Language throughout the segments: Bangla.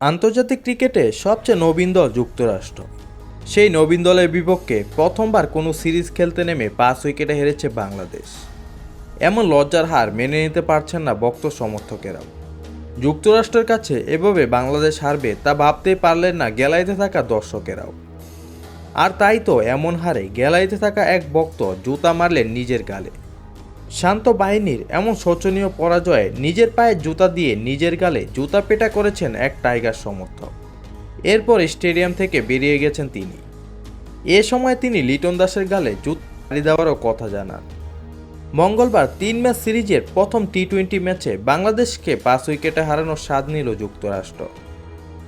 আন্তর্জাতিক ক্রিকেটে সবচেয়ে নবীন দল যুক্তরাষ্ট্র। সেই নবীন দলের বিপক্ষে প্রথমবার কোনো সিরিজ খেলতে নেমে পাঁচ উইকেটে হেরেছে বাংলাদেশ। এমন লজ্জার হার মেনে নিতে পারছেন না বক্ত সমর্থকেরাও। যুক্তরাষ্ট্রের কাছে এভাবে বাংলাদেশ হারবে তা ভাবতেই পারলেন না গ্যালারিতে থাকা দর্শকেরাও। আর তাই তো এমন হারে গ্যালারিতে থাকা এক বক্ত জুতা মারলেন নিজের গালে। শান্ত বাহিনীর এমন শোচনীয় পরাজয়ে নিজের পায়ে জুতা দিয়ে নিজের গালে জুতা পেটা করেছেন এক টাইগার সমর্থক। এরপর স্টেডিয়াম থেকে বেরিয়ে গেছেন তিনি। এ সময় তিনি লিটন দাসের গালে জুতা দেওয়ারও কথা জানান। মঙ্গলবার তিন ম্যাচ সিরিজের প্রথম টি টোয়েন্টি ম্যাচে বাংলাদেশকে পাঁচ উইকেটে হারানোর স্বাদ নিল যুক্তরাষ্ট্র।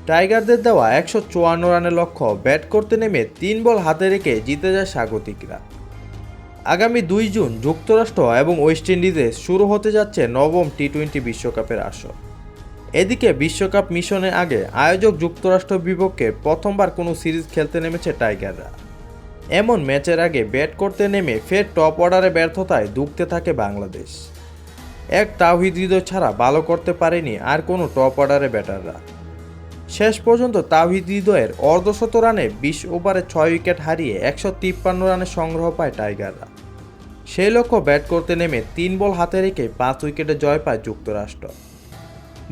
টাইগারদের দেওয়া একশো চুয়ান্ন রানের লক্ষ্য ব্যাট করতে নেমে তিন বল হাতে রেখে জিতে যায় স্বাগতিকরা। আগামী দুই জুন যুক্তরাষ্ট্র এবং ওয়েস্ট ইন্ডিজে শুরু হতে যাচ্ছে নবম টি টোয়েন্টি বিশ্বকাপের আসর। এদিকে বিশ্বকাপ মিশনের আগে আয়োজক যুক্তরাষ্ট্র বিপক্ষে প্রথমবার কোনো সিরিজ খেলতে নেমেছে টাইগাররা। এমন ম্যাচের আগে ব্যাট করতে নেমে ফের টপ অর্ডারে ব্যর্থতায় দুঃখতে থাকে বাংলাদেশ। এক তাওহিদ ছাড়া ভালো করতে পারেনি আর কোনো টপ অর্ডারে ব্যাটাররা। শেষ পর্যন্ত তাওহিদ হৃদয়ের অর্ধশত রানে বিশ ওভারে ছয় উইকেট হারিয়ে একশো তিপ্পান্ন রানের সংগ্রহ পায় টাইগাররা। সেই লক্ষ্য ব্যাট করতে নেমে তিন বল হাতে রেখে পাঁচ উইকেটে জয় পায় যুক্তরাষ্ট্র।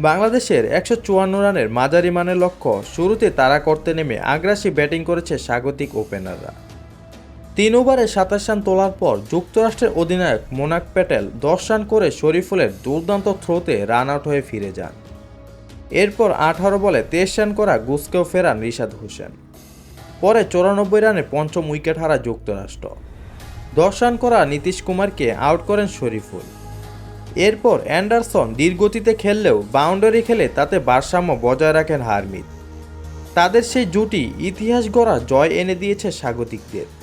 বাংলাদেশের একশো চুয়ান্ন রানের মাঝারি মানের লক্ষ্য শুরুতে তারা করতে নেমে আগ্রাসী ব্যাটিং করেছে স্বাগতিক ওপেনাররা। তিন ওভারে সাতাশ রান তোলার পর যুক্তরাষ্ট্রের অধিনায়ক মোনাক প্যাটেল দশ রান করে শরীফুলের দুর্দান্ত থ্রোতে রান আউট হয়ে ফিরে যান। এরপর আঠারো বলে তেইশ রান করা গুসকেও ফেরান রিশাদ হোসেন। পরে চৌরানব্বই রানে পঞ্চম উইকেট হারা যুক্তরাষ্ট্র। দশ রান করা নীতিশ কুমারকে আউট করেন শরীফুল। এরপর অ্যান্ডারসন ধীরগতিতে খেললেও বাউন্ডারি খেলে তাতে ভারসাম্য বজায় রাখেন হারমিত তাদের সেই জুটি ইতিহাস গড়া জয় এনে দিয়েছে স্বাগতিকদের।